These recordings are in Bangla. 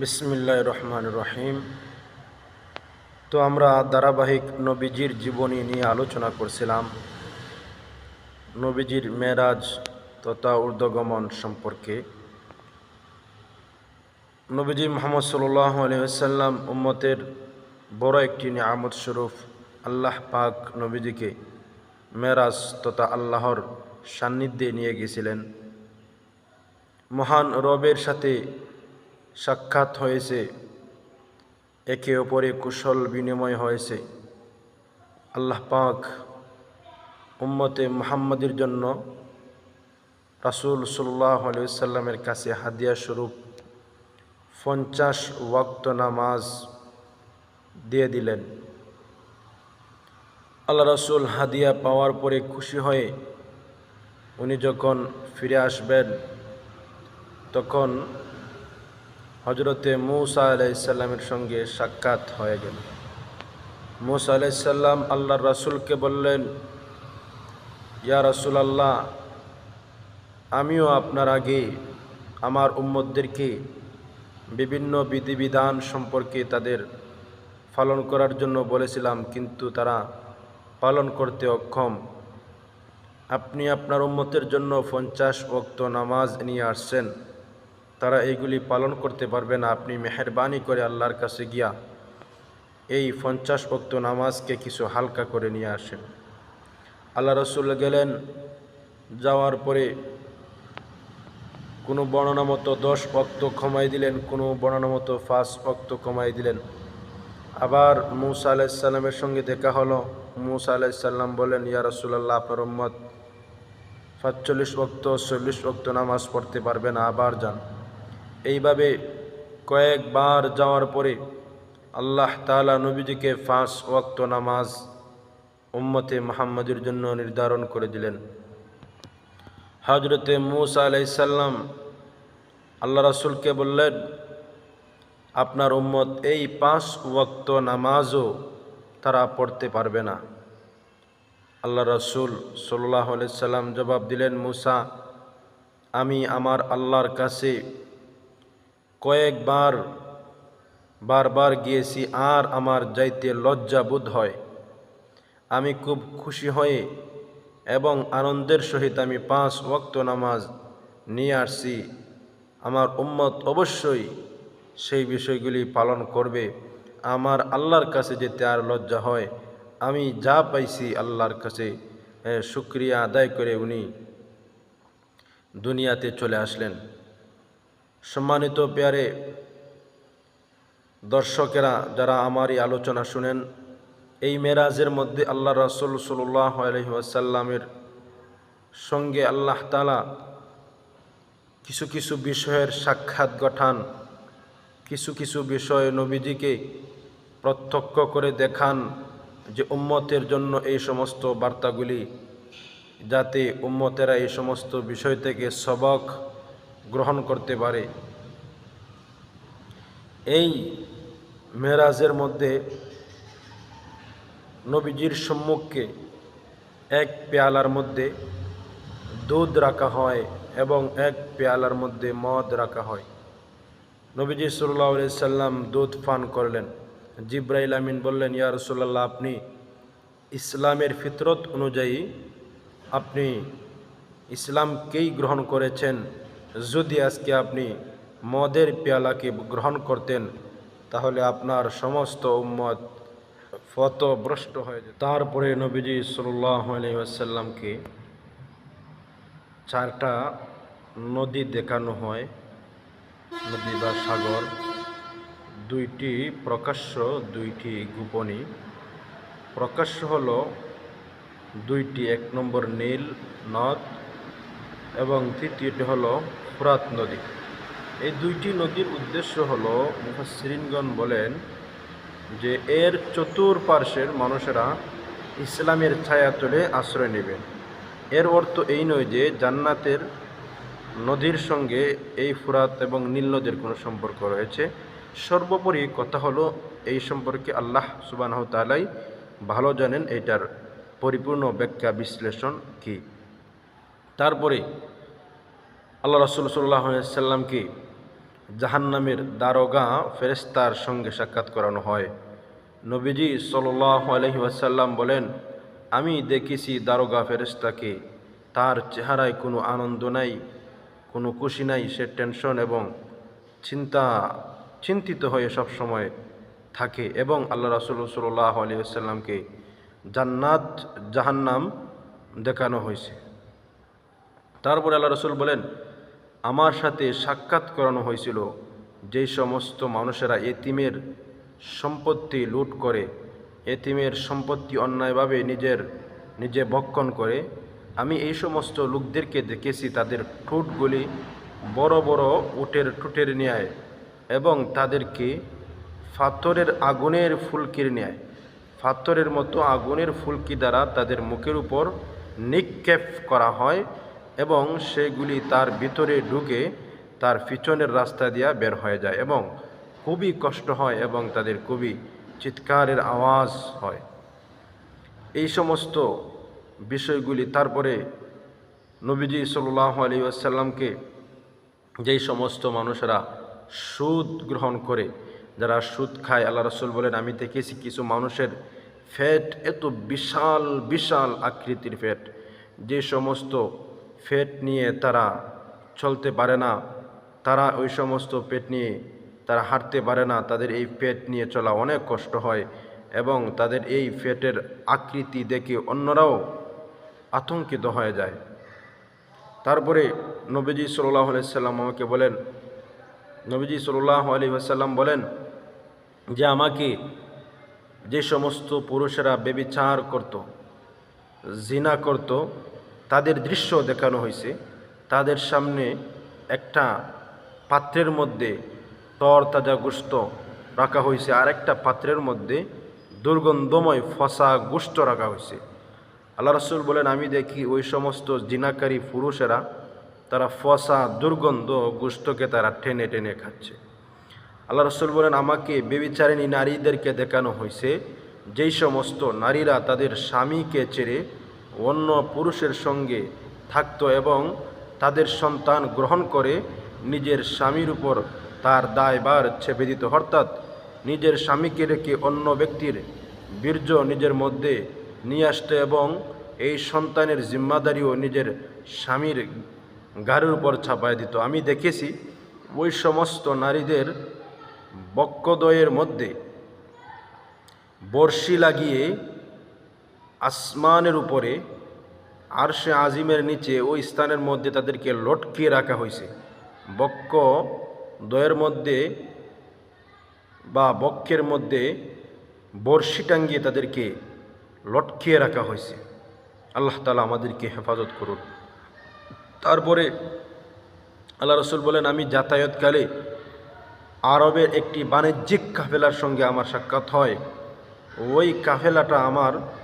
বিসমিল্লাহ রহমান রহিম। তো আমরা ধারাবাহিক নবীজির জীবনী নিয়ে আলোচনা করছিলাম। নবীজির মেরাজ তথা ঊর্ধ্বগমন সম্পর্কে। নবীজি মোহাম্মদ সাল্লাহ আলহাম উম্মতের বড় একটি নিয়ামত স্বরূপ আল্লাহ পাক নবীজিকে মেরাজ তথা আল্লাহর সান্নিধ্যে নিয়ে গেছিলেন। মহান রবের সাথে সাক্ষাৎ হয়েছে। একে অপরে কুশল বিনিময় হয়েছে। আল্লাহ পাক উম্মতে মুহাম্মদের জন্য রাসুল সাল্লাহ আলিয়াল্লামের কাছে হাদিয়া স্বরূপ পঞ্চাশ ওয়াক্ত নামাজ দিয়ে দিলেন। আল্লাহ রসুল হাদিয়া পাওয়ার পরে খুশি হয়ে উনি যখন ফিরে আসবেন, তখন হজরতে মৌসা আলাইসাল্লামের সঙ্গে সাক্ষাৎ হয়ে গেল। মৌসা আলাইসাল্লাম আল্লাহ রাসুলকে বললেন, ইয়া রাসুল আল্লাহ আমিও আপনার আগে আমার উম্মদদেরকে বিভিন্ন বিধিবিধান সম্পর্কে তাদের পালন করার জন্য বলেছিলাম, কিন্তু তারা পালন করতে অক্ষম। আপনি আপনার উম্মতের জন্য পঞ্চাশ ওক্ত নামাজ নিয়ে আসছেন। তারা এইগুলি পালন করতে পারবে না। আপনি মেহরবানি করে আল্লাহর কাছে গিয়া এই পঞ্চাশ ভক্ত নামাজকে কিছু হালকা করে নিয়ে আসেন। আল্লাহ রসুল গেলেন, যাওয়ার পরে কোনো বর্ণনা মতো দশ ভক্ত কমাই দিলেন, কোনো বর্ণনা মতো পাঁচ ভক্ত কমাই দিলেন। আবার মৌসা আলাইসাল্লামের সঙ্গে দেখা হলো। মৌসা আলাইসাল্লাম বলেন, ইয়া রসুল্লাহ আপনার সাতচল্লিশ ভক্ত চল্লিশ ভক্ত নামাজ পড়তে পারবে না, আবার যান। এইভাবে কয়েকবার যাওয়ার পরে আল্লাহ তালা নবীজিকে ফাঁস ওয়াক্ত নামাজ উম্মতে মাহমদের জন্য নির্ধারণ করে দিলেন। হজরতে মুসা আলাইসাল্লাম আল্লাহ রসুলকে বললেন, আপনার উম্মত এই পাঁচ ওয়াক্ত নামাজও তারা পড়তে পারবে না। আল্লাহ রসুল সাল্লাহ সাল্লাম জবাব দিলেন, মুসা, আমি আমার আল্লাহর কাছে কয়েকবার, বারবার গিয়েছি আর আমার যাইতে লজ্জা বোধ হয়। আমি খুব খুশি হয়ে এবং আনন্দের সহিত আমি পাঁচ ওয়াক্ত নামাজ নিয়ে আসছি। আমার উম্মত অবশ্যই সেই বিষয়গুলি পালন করবে। আমার আল্লাহর কাছে যেতে আর লজ্জা হয়। আমি যা পাইছি আল্লাহর কাছে শুক্রিয়া আদায় করে উনি দুনিয়াতে চলে আসলেন। সম্মানিত পেয়ারে দর্শকেরা যারা আমার এই আলোচনা শুনেন, এই মেরাজের মধ্যে আল্লাহ রসুল সাল্লাহ আলহিহাসাল্লামের সঙ্গে আল্লাহ তালা কিছু কিছু বিষয়ের সাক্ষাৎ গঠান, কিছু কিছু বিষয় নবীজিকে প্রত্যক্ষ করে দেখান যে উম্মতের জন্য এই সমস্ত বার্তাগুলি যাতে উম্মতেরা এই সমস্ত বিষয় থেকে সবক গ্রহণ করতে পারে। এই মেরাজের মধ্যে নবীজির সম্মুখে এক পেয়ালার মধ্যে দুধ রাখা হয় এবং এক পেয়ালার মধ্যে মদ রাখা হয়। নবীজি সাল্লাহ সাল্লাম দুধ পান করলেন। জিব্রাইল আমিন বললেন, ইয়া রসুল্লাহ আপনি ইসলামের ফিতরত অনুযায়ী আপনি ইসলামকেই গ্রহণ করেছেন। যদি আজকে আপনি মদের পেয়ালাকে গ্রহণ করতেন, তাহলে আপনার সমস্ত উম্মত ফতভ্রষ্ট হয়ে যেত। তারপরে নবীজি সাল্লাহ চারটা নদী দেখানো হয়। নদী বা সাগর, দুইটি প্রকাশ্য, দুইটি গোপনী। প্রকাশ্য হল দুইটি, এক নম্বর নীল নদ এবং তৃতীয়টি হল ফুরাত নদী। এই দুইটি নদীর উদ্দেশ্য হল মুফাসরিনগণ বলেন যে, এর চতুর্পার্শ্বের মানুষেরা ইসলামের ছায়া তুলে আশ্রয় নেবেন। এর অর্থ এই নয় যে, জান্নাতের নদীর সঙ্গে এই ফুরাত এবং নীল নদীর কোনো সম্পর্ক রয়েছে। সর্বোপরি কথা হলো, এই সম্পর্কে আল্লাহ সুবাহ তালাই ভালো জানেন, এটার পরিপূর্ণ ব্যাখ্যা বিশ্লেষণ কি। তারপরে আল্লাহ রসুল সাল্লাহ সাল্লামকে জাহান্নামের দারোগা ফেরেস্তার সঙ্গে সাক্ষাৎ করানো হয়। নবীজি সাল্লাহ আলহি বলেন, আমি দেখেছি দারোগা ফেরেস্তাকে তার চেহারায় কোনো আনন্দ নাই, কোনো খুশি নাই, সে টেনশন এবং চিন্তা, চিন্তিত হয়ে সব সময় থাকে এবং আল্লাহ রাসুল সাল্লাহ আলী আসাল্লামকে জান্নাত, জাহান্নাম দেখানো হয়েছে। তারপরে আল্লাহ রসুল বলেন আমার সাথে সাক্ষাৎ করানো হয়েছিল। যেই সমস্ত মানুষেরা এতিমের সম্পত্তি লুট করে, এতিমের সম্পত্তি অন্যায়ভাবে নিজের, নিজে ভক্ষণ করে, আমি এই সমস্ত লোকদেরকে দেখেছি, তাদের ঠোঁটগুলি বড় বড় উটের ঠোঁটের ন্যায় এবং তাদেরকে ফাতরের আগুনের ফুলকির ন্যায়। ফাতরের মতো আগুনের ফুলকি দ্বারা তাদের মুখের উপর নিক্ষেপ করা হয়। এবং সেগুলি তার ভিতরে ঢুকে তার পিছনের রাস্তা দিয়া বের হয়ে যায় এবং খুবই কষ্ট হয় এবং তাদের খুবই চিৎকারের আওয়াজ হয়। এই সমস্ত বিষয়গুলি তারপরে নবীজি সাল্লাহ আলী আসাল্লামকে যেই সমস্ত মানুষেরা সুদ গ্রহণ করে, যারা সুদ খায়, আল্লাহ রসুল বলেন, আমি দেখেছি কিছু মানুষের ফ্যাট এত বিশাল বিশাল আকৃতির ফ্যাট, যে সমস্ত ফ্যাট নিয়ে তারা চলতে পারে না। তারা ওই সমস্ত পেট নিয়ে তারা হাঁটতে পারে না। তাদের এই পেট নিয়ে চলা অনেক কষ্ট হয় এবং তাদের এই ফ্যাটের আকৃতি দেখে অন্যরাও আতঙ্কিত হয়ে যায়। তারপরে নবীজি সাল্লাহ আলাইসাল্লাম আমাকে বলেন, নবীজি সাল্লাহ আলী আসাল্লাম বলেন যে আমাকে যে সমস্ত পুরুষেরা বেবিচার করত, জিনা করত তাদের দৃশ্য দেখানো হয়েছে। তাদের সামনে একটা পাত্রের মধ্যে তর তাজা গোস্ত রাখা হয়েছে আর একটা পাত্রের মধ্যে দুর্গন্ধময় ফসা গোস্ত রাখা হয়েছে। আল্লাহ রসুল বলেন, আমি দেখি ওই সমস্ত জিনাকারী পুরুষেরা, তারা ফসা দুর্গন্ধ গোস্তকে তারা টেনে টেনে খাচ্ছে। আল্লাহ রসুল বলেন, আমাকে বেবিচারিণী নারীদেরকে দেখানো হয়েছে। যেই সমস্ত নারীরা তাদের স্বামীকে ছেড়ে অন্য পুরুষের সঙ্গে থাকত এবং তাদের সন্তান গ্রহণ করে নিজের স্বামীর উপর তার দায়বার ছেপে দিত। অর্থাৎ নিজের স্বামীকে রেখে অন্য ব্যক্তির বীর্য নিজের মধ্যে নিয়ে আসতো এবং এই সন্তানের জিম্মাদারিও নিজের স্বামীর গাড়ির উপর ছাপায় দিত। আমি দেখেছি ওই সমস্ত নারীদের বক্ষদয়ের মধ্যে বর্ষি লাগিয়ে আসমানের উপরে আর সে আজিমের নিচে ওই স্থানের মধ্যে তাদেরকে লটকিয়ে রাখা হয়েছে বক্ষ দয়ের মধ্যে বা বক্ষের মধ্যে বর্ষি টাঙ্গিয়ে তাদেরকে লটকিয়ে রাখা হয়েছে আল্লাহ তালা আমাদেরকে হেফাজত করুন। তারপরে আল্লাহ রসুল বলেন, আমি যাতায়াতকালে আরবের একটি বাণিজ্যিক কাফেলার সঙ্গে আমার সাক্ষাৎ হয়। ওই কাফেলাটা আমার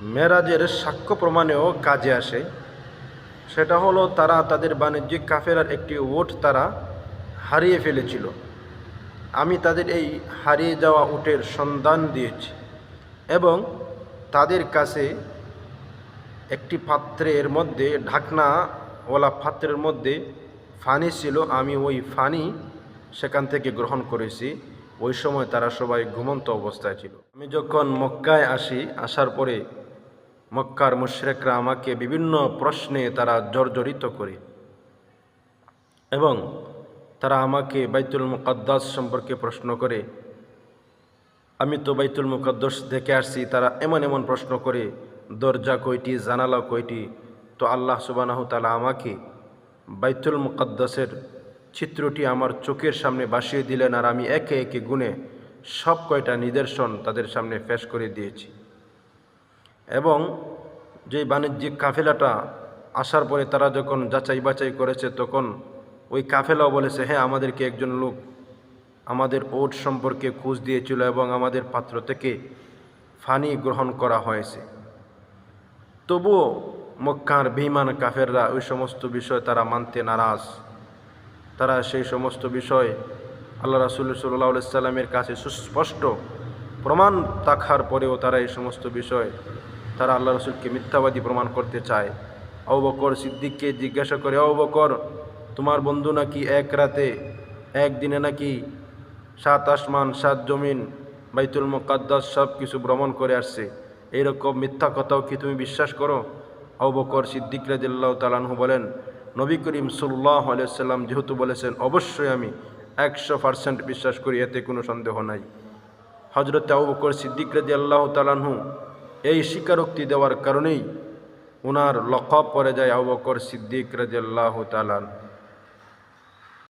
মেরাজের সাক্ষ্য প্রমাণেও কাজে আসে। সেটা হলো তারা তাদের বাণিজ্যিক কাফেরার একটি ওট তারা হারিয়ে ফেলেছিল। আমি তাদের এই হারিয়ে যাওয়া উটের সন্ধান দিয়েছি এবং তাদের কাছে একটি পাত্রের মধ্যে, ঢাকনাওয়ালা পাত্রের মধ্যে ফানি ছিল। আমি ওই ফানি সেখান থেকে গ্রহণ করেছি। ওই সময় তারা সবাই ঘুমন্ত অবস্থায় ছিল। আমি যখন মক্কায় আসি, আসার পরে মক্কার মুশরেকরা আমাকে বিভিন্ন প্রশ্নে তারা জর্জরিত করে এবং তারা আমাকে বাইতুল মুকদ্দাস সম্পর্কে প্রশ্ন করে। আমি তো বাইতুল মুকদ্দস দেখে আসছি, তারা এমন এমন প্রশ্ন করে, দরজা কয়টি, জানালা কয়টি? তো আল্লাহ সুবানাহ তালা আমাকে বাইতুল মুকদ্দাসের চিত্রটি আমার চোখের সামনে বাসিয়ে দিলেন আর আমি একে একে গুনে সব কয়টা নিদর্শন তাদের সামনে পেশ করে দিয়েছি। এবং যে বাণিজ্যিক কাফেলাটা আসার পরে তারা যখন যাচাই বাছাই করেছে, তখন ওই কাফেলাও বলেছে হ্যাঁ আমাদেরকে একজন লোক আমাদের ওট সম্পর্কে খোঁজ দিয়েছিল এবং আমাদের পাত্র থেকে ফানি গ্রহণ করা হয়েছে। তবুও মক্কার বেইমান কাফেররা ওই সমস্ত বিষয় তারা মানতে নারাজ। তারা সেই সমস্ত বিষয় আল্লাহ রাসুল সাল্লাহ সাল্লামের কাছে সুস্পষ্ট প্রমাণ থাকার পরেও তারা এই সমস্ত বিষয় তারা আল্লাহ রসুলকে মিথ্যাবাদী প্রমাণ করতে চায়। অবকর সিদ্দিককে জিজ্ঞাসা করে অবকর তোমার বন্ধু নাকি এক রাতে একদিনে নাকি সাত আসমান, সাত জমিন, বাইতুল মোকাদ্দাস সব কিছু ভ্রমণ করে আসছে? এইরকম মিথ্যা কথাও কি তুমি বিশ্বাস করো? আবু বকর সিদ্দিক রাজিল্লাহ তালানহু বলেন, নবী করিম সাল্লাহ আলিয়াল্লাম যেহেতু বলেছেন, অবশ্যই আমি একশো পার্সেন্ট বিশ্বাস করি, এতে কোনো সন্দেহ নাই। হজরত আবু বকর সিদ্দিক রাজি আল্লাহ তালানহু এই স্বীকারোক্তি দেওয়ার কারণেই ওনার লকব পরে যায় আবকর সিদ্দিক রাজিয়াল্লাহ তালান